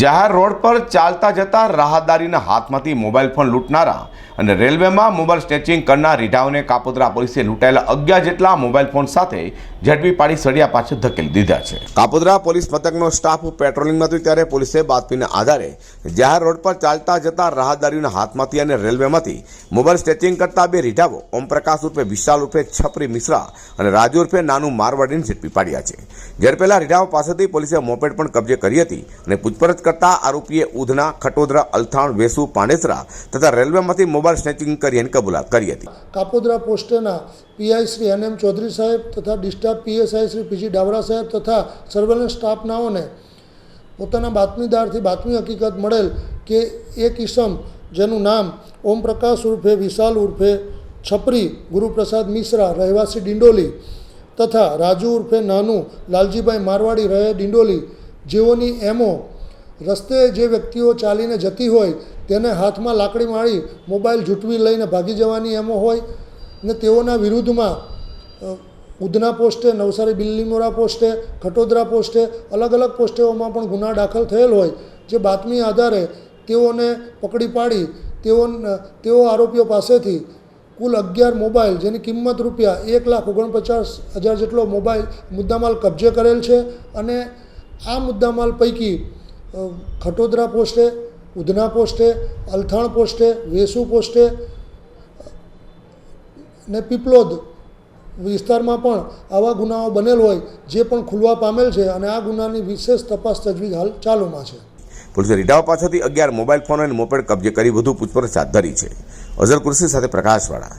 જાહેર રોડ પર ચાલતા જતા રાહદારીના હાથમાંથી મોબાઈલ ફોન લૂંટનારા અને રેલવેમાં મોબાઈલ સ્ટેચિંગ કરનાર રીઢાઓને કાપોદ્રા પોલીસે લૂંટાયેલા અગિયાર જેટલા મોબાઈલ ફોન સાથે ઝડપી પાડી સળિયા પાછળ ધકેલી દીધા છે. કાપોદ્રા પોલીસ મથકનો સ્ટાફ પેટ્રોલિંગમાં હતો ત્યારે પોલીસે બાતમીના આધારે જાહેર રોડ પર ચાલતા જતા રાહદારીઓના હાથમાંથી અને રેલવેમાંથી મોબાઈલ સ્ટેચિંગ કરતા બે રીઢાઓ ઓમપ્રકાશ રૂપે વિશાલ રૂપે છપરી મિશ્રા અને રાજુ રૂપે નાનું મારવાડીને ઝડપી પાડ્યા છે. ઝડપેલા રીઢાઓ પાસેથી પોલીસે મોપેડ પણ કબજે કરી હતી અને પૂછપરછ કરતા આરોપીએ ઉધના, ખટોદરા, અલથાણ, વેસુ પાંડેસરા તથા રેલવેમાંથી મોબાઈલ સ્નેચિંગ કરી અને કબૂલાત કરી હતી. Kapodra પોસ્ટેના PI Shri N M Chaudhari સાહેબ તથા D staff PSI Shri PG Davra સાહેબ તથા સર્વેલન્સ સ્ટાફનાઓને પોતાના બાતમીદારથી બાતમી હકીકત મળેલ કે એક ઈસમ જેનું નામ ઓમપ્રકાશ ઉર્ફે, વિશાલ ઉર્ફે, છપરી, ગુરુપ્રસાદ મિશ્રા, રહેવાસી ડિંડોલી તથા રાજુ ઉર્ફે, નાનું, લાલજીભાઈ મારવાડી રહે ડિંડોલી જેઓની એમો રસ્તે જે વ્યક્તિઓ ચાલીને જતી હોય તેને હાથમાં લાકડી માળી મોબાઈલ ઝૂંટવી લઈને ભાગી જવાની એમો હોય ને તેઓના વિરુદ્ધમાં ઉધના પોસ્ટે, નવસારી બિલ્લીમોરા પોસ્ટે, ખટોદરા પોસ્ટે, અલગ અલગ પોસ્ટેઓમાં પણ ગુના દાખલ થયેલ હોય. જે બાતમી આધારે તેઓને પકડી પાડી તેઓ તેઓ આરોપીઓ પાસેથી કુલ અગિયાર મોબાઈલ, જેની કિંમત રૂપિયા એક લાખ ઓગણપચાસ હજાર જેટલો મોબાઈલ મુદ્દામાલ કબજે કરેલ છે અને આ મુદ્દામાલ પૈકી ખટોદરા પોસ્ટે, ઉધના પોસ્ટે, અલથાણ પોસ્ટે, વેસુ પોસ્ટે ને પીપલોદ વિસ્તારમાં પણ આવા ગુનાઓ બનેલ હોય જે પણ ખુલવા પામેલ છે અને આ ગુનાની વિશેષ તપાસ તજવીજ હાલ ચાલુમાં છે. પોલીસે રીઢાઓ પાસેથી અગિયાર મોબાઈલ ફોન અને મોપેડ કબજે કરી વધુ પૂછપરછ હાથ ધરી છે. અઝર કુર્સી સાથે પ્રકાશવાળા.